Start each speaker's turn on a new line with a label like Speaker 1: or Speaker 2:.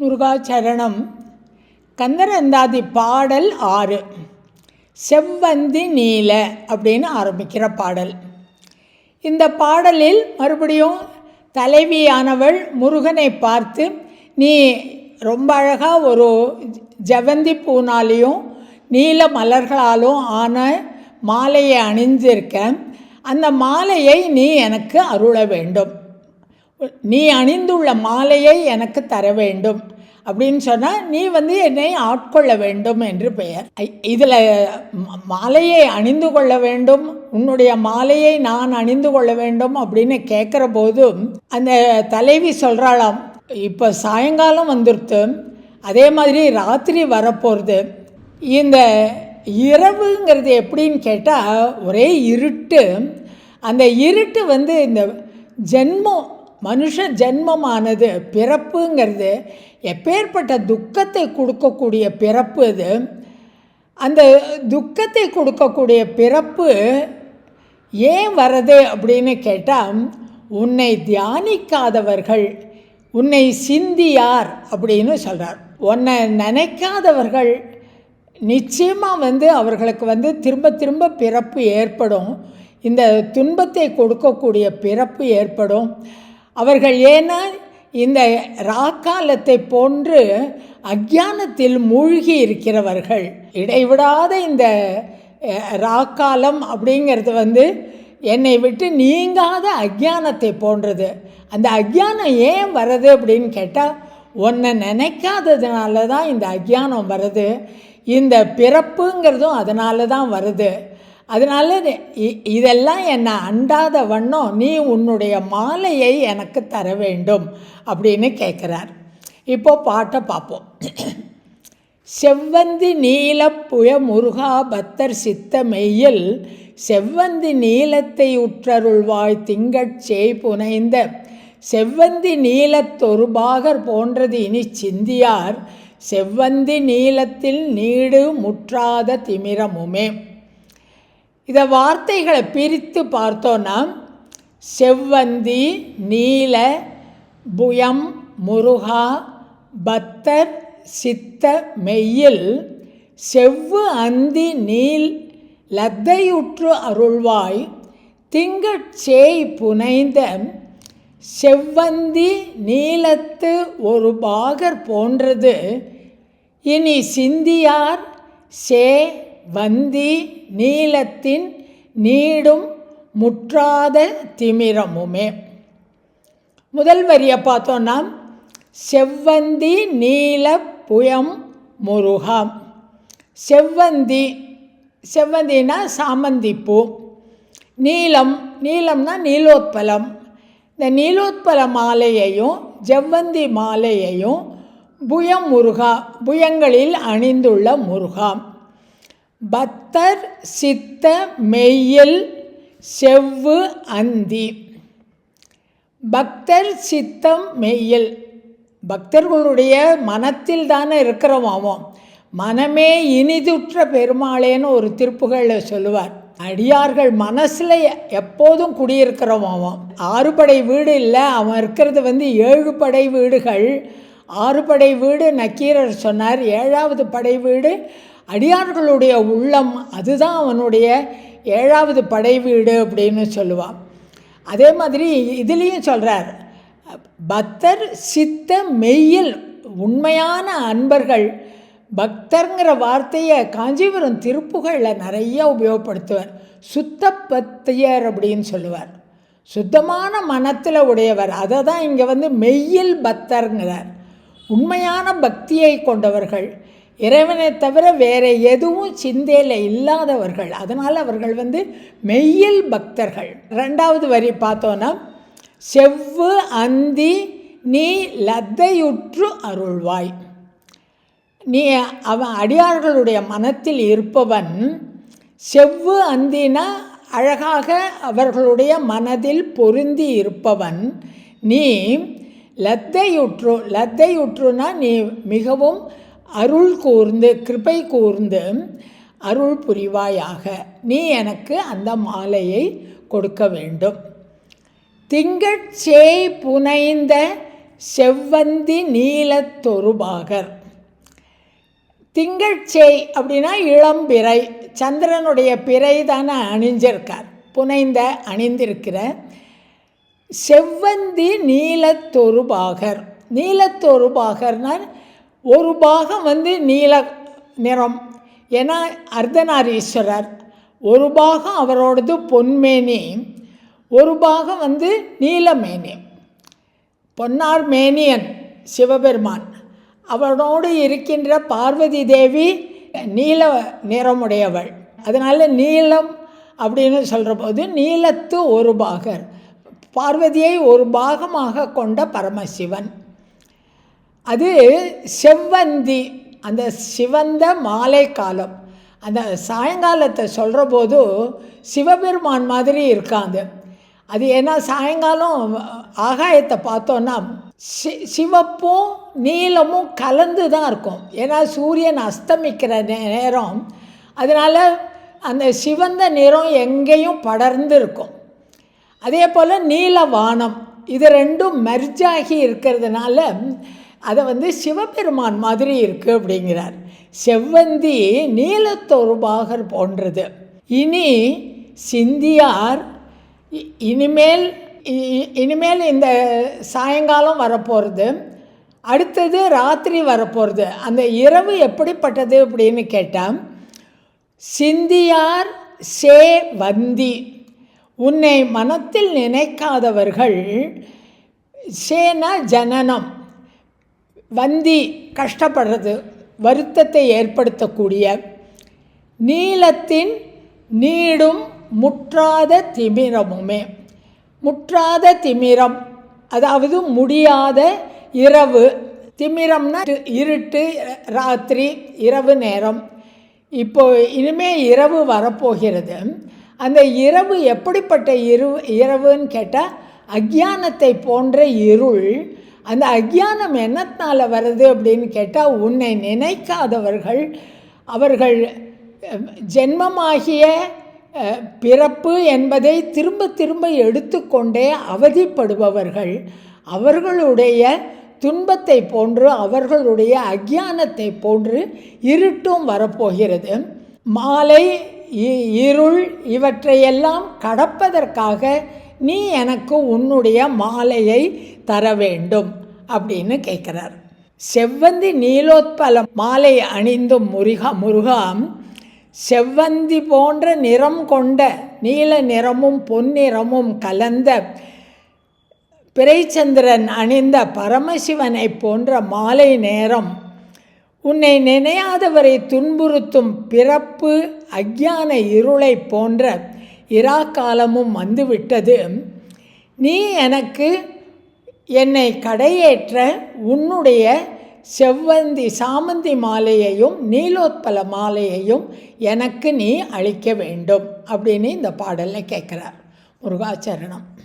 Speaker 1: முருகாச்சரணம். கந்தரந்தாதி பாடல் ஆறு. செவ்வந்தி நீல அப்படின்னு ஆரம்பிக்கிற பாடல். இந்த பாடலில் மறுபடியும் தலைவியானவள் முருகனை பார்த்து நீ ரொம்ப அழகாக ஒரு ஜவந்தி பூனாலையும் நீல மலர்களாலும் ஆன மாலையை அணிஞ்சிருக்க. அந்த மாலையை நீ எனக்கு அருள வேண்டும். நீ அணிந்துள்ள மாலையை எனக்கு தர வேண்டும். அப்படின்னு சொன்னால் நீ வந்து என்னை ஆட்கொள்ள வேண்டும் என்று பெயர். இதில் மாலையை அணிந்து கொள்ள வேண்டும் உன்னுடைய மாலையை நான் அணிந்து கொள்ள வேண்டும் அப்படின்னு கேட்குற போதும் அந்த தலைவி சொல்கிறாளாம் இப்போ சாயங்காலம் வந்துடுத்து அதே மாதிரி ராத்திரி வரப்போகிறது இந்த இரவுங்கிறது எப்படின்னு கேட்டால் ஒரே இருட்டு. அந்த இருட்டு வந்து இந்த ஜென்மம் மனுஷ ஜென்மமானது பிறப்புங்கிறது எப்பேற்பட்ட துக்கத்தை கொடுக்கக்கூடிய பிறப்பு அது. அந்த துக்கத்தை கொடுக்கக்கூடிய பிறப்பு ஏன் வருது அப்படின்னு கேட்டால் உன்னை தியானிக்காதவர்கள் உன்னை சிந்தியார் அப்படின்னு சொல்கிறார் உன்னை நினைக்காதவர்கள் நிச்சயமாக வந்து அவர்களுக்கு வந்து திரும்ப திரும்ப பிறப்பு ஏற்படும். இந்த துன்பத்தை கொடுக்கக்கூடிய பிறப்பு ஏற்படும். அவர்கள் ஏன்னா இந்த ராக்காலத்தை போன்று அக்ஞானத்தில் மூழ்கி இருக்கிறவர்கள். இடைவிடாத இந்த ராக்காலம் அப்படிங்கிறது வந்து என்னை விட்டு நீங்காத அக்ஞானத்தை போன்றது. அந்த அக்ஞானம் ஏன் வருது அப்படின்னு கேட்டால் ஒன்றை நினைக்காததுனால தான் இந்த அக்ஞானம் வருது இந்த பிறப்புங்கிறதும் அதனால தான் வருது அதனால் இதெல்லாம் என்னை அண்டாத வண்ணம் நீ உன்னுடைய மாலையை எனக்கு தர வேண்டும் அப்படின்னு கேட்குறார். இப்போ பாட்டை பார்ப்போம். செவ்வந்தி நீல புய முருகா பத்தர் சித்த மெய்யில் செவ்வந்தி நீலத்தை உற்றருள்வாய் திங்கட்சேய் புனைந்த செவ்வந்தி நீலத்தொருபாகர் போன்றது இனி சிந்தியார் செவ்வந்தி நீளத்தில் நீடு முற்றாத திமிரமுமே. இதை வார்த்தைகளை பிரித்து பார்த்தோன்னா செவ்வந்தி நீல புயம் முருகா பத்தர் சித்த மெய்யில் செவ்வு அந்தி நீல் லத்தையுற்று அருள்வாய் திங்கட்சேய் புனைந்த செவ்வந்தி நீலத்து ஒரு பாகர் போன்றது. இனி சிந்தியார் சே வந்தி நீலத்தின் நீடும் முற்றாத திமிரமுமே. முதல் வரியை பார்த்தோன்னா செவ்வந்தி நீல புயம் முருகாம் செவ்வந்தி செவ்வந்தினா சாமந்திப்பூ நீலம் நீலம்னா நீலோத்பலம். இந்த நீலோத்பல மாலையையும் ஜவ்வந்தி மாலையையும் புயம் முருகா புயங்களில் அணிந்துள்ள முருகாம் பத்தர் சித்த மெய்யில் செவ்வு அந்தி. பக்தர் சித்தம் மெய்யில். பக்தர்களுடைய மனத்தில் தானே இருக்கிறவாவும் மனமே இனிதுற்ற பெருமாளேன்னு ஒரு திருப்புகளில் சொல்லுவார். அடியார்கள் மனசில் எப்போதும் குடியிருக்கிறவாவும் ஆறுபடை வீடு இல்லை அவன் இருக்கிறது வந்து ஏழு படை வீடுகள். ஆறு படை வீடு நக்கீரர் சொன்னார். ஏழாவது படை வீடு அடியார்களுடைய உள்ளம் அதுதான் அவனுடைய ஏழாவது படை வீடு அப்படின்னு சொல்லுவான். அதே மாதிரி இதுலேயும் சொல்கிறார் பக்தர் சித்த மெய்யில் உண்மையான அன்பர்கள் பக்தருங்கிற வார்த்தையை காஞ்சிபுரம் திருப்புகளில் நிறைய உபயோகப்படுத்துவார் சுத்த பத்தியர் அப்படின்னு சொல்லுவார். சுத்தமான மனத்தில் உடையவர் அதை தான் இங்கே வந்து மெய்யில் பக்தருங்கிறார். உண்மையான பக்தியை கொண்டவர்கள் இறைவனை தவிர வேறு எதுவும் சிந்தையில் இல்லாதவர்கள். அதனால் அவர்கள் வந்து மெய்யில் பக்தர்கள். ரெண்டாவது வரி பார்த்தோன்னா செவ்வு அந்தி நீ லத்தையுற்று அருள்வாய். நீ அவன் அடியார்களுடைய மனத்தில் இருப்பவன் செவ்வு அந்தினா அழகாக அவர்களுடைய மனதில் பொருந்தி இருப்பவன். நீ லத்தையுற்று லத்தையுற்றுனா நீ மிகவும் அருள் கூர்ந்து கிருபை கூர்ந்து அருள் புரிவாயாக. நீ எனக்கு அந்த மாலையை கொடுக்க வேண்டும். திங்கட்சேய் புனைந்த செவ்வந்தி நீலத்தொருபாகர் திங்கட்சேய் அப்படின்னா இளம்பிறை சந்திரனுடைய பிறை தானே அணிஞ்சிருக்கார். புனைந்த அணிந்திருக்கிற செவ்வந்தி நீலத்தொருபாகர் நீலத்தொருபாகர்னால் ஒரு பாகம் வந்து நீல நிறம். ஏன்னா அர்த்தநாரீஸ்வரர் ஒரு பாகம் அவரோடது பொன்மேனி ஒரு பாகம் வந்து நீலமேனி பொன்னார் மேனியன் சிவபெருமான். அவனோடு இருக்கின்ற பார்வதி தேவி நீல நிறமுடையவள். அதனால் நீலம் அப்படின்னு சொல்கிற போது நீலத்து ஒரு பாகர். பார்வதியை ஒரு பாகமாக கொண்ட பரமசிவன். அது செவ்வந்தி அந்த சிவந்த மாலை காலம். அந்த சாயங்காலத்தை சொல்கிற போது சிவபெருமான் மாதிரி இருக்காது அது ஏன்னா சாயங்காலம் ஆகாயத்தை பார்த்தோன்னா சி சிவப்பும் நீளமும் கலந்து தான் இருக்கும். ஏன்னா சூரியன் அஸ்தமிக்கிற நே- நேரம். அதனால் அந்த சிவந்த நிறம் எங்கேயும் படர்ந்து இருக்கும். அதே போல் நீல வானம் இது ரெண்டும் மெர்ஜாகி இருக்கிறதுனால அதை வந்து சிவபெருமான் மாதிரி இருக்குது அப்படிங்கிறார். செவ்வந்தி நீலத்தொருபாகர் போன்றது. இனி சிந்தியார் இனிமேல் இ- இனிமேல் இந்த சாயங்காலம் வரப்போகிறது அடுத்தது ராத்திரி வரப்போகிறது அந்த இரவு எப்படிப்பட்டது அப்படின்னு கேட்டால் சிந்தியார் சே வந்தி. உன்னை மனத்தில் நினைக்காதவர்கள் சேனா ஜனனம். வந்தி கஷ்டப்படுறது வருத்தத்தை ஏற்படுத்தக்கூடிய நீளத்தின் நீடும் முற்றாத திமிரமுமே. முற்றாத திமிரம் அதாவது முடியாத இரவு. திமிரம்னா இரு- இருட்டு ராத்திரி இரவு நேரம். இப்போ இனிமே இரவு வரப்போகிறது. அந்த இரவு எப்படிப்பட்ட இரு இரவுன்னு கேட்டால் அக்ஞானத்தை போன்ற இருள் அந்த அக்ஞானம் என்னத்தினால் வருது அப்படின்னு கேட்டால் உன்னை நினைக்காதவர்கள் அவர்கள் ஜென்மமாகிய பிறப்பு என்பதை திரும்ப திரும்ப எடுத்துக்கொண்டே அவதிப்படுபவர்கள் அவர்களுடைய துன்பத்தை போன்று அவர்களுடைய அக்ஞானத்தை போன்று இருட்டும் வரப்போகிறது. மாலை இ- இருள் இவற்றையெல்லாம் கடப்பதற்காக நீ எனக்கு உன்னுடைய மாலையை தர வேண்டும் அப்படின்னு கேட்குறார். செவ்வந்தி நீலோத்பல மாலை அணிந்தும் முருகா முருகாம் செவ்வந்தி போன்ற நிறம் கொண்ட நீல நிறமும் பொன்னிறமும் கலந்த பிறைச்சந்திரன் அணிந்த பரமசிவனை போன்ற மாலை நேரம் உன்னை நினையாதவரை துன்புறுத்தும் பிறப்பு அக்ஞான இருளை போன்ற இராக்காலமும் வந்துவிட்டது. நீ எனக்கு என்னை கடையேற்ற உன்னுடைய செவ்வந்தி சாமந்தி மாலையையும் நீலோத்பல மாலையையும் எனக்கு நீ அளிக்க வேண்டும். அப்படின்னு இந்த பாடலில் கேட்குறார் முருகாச்சரணம்.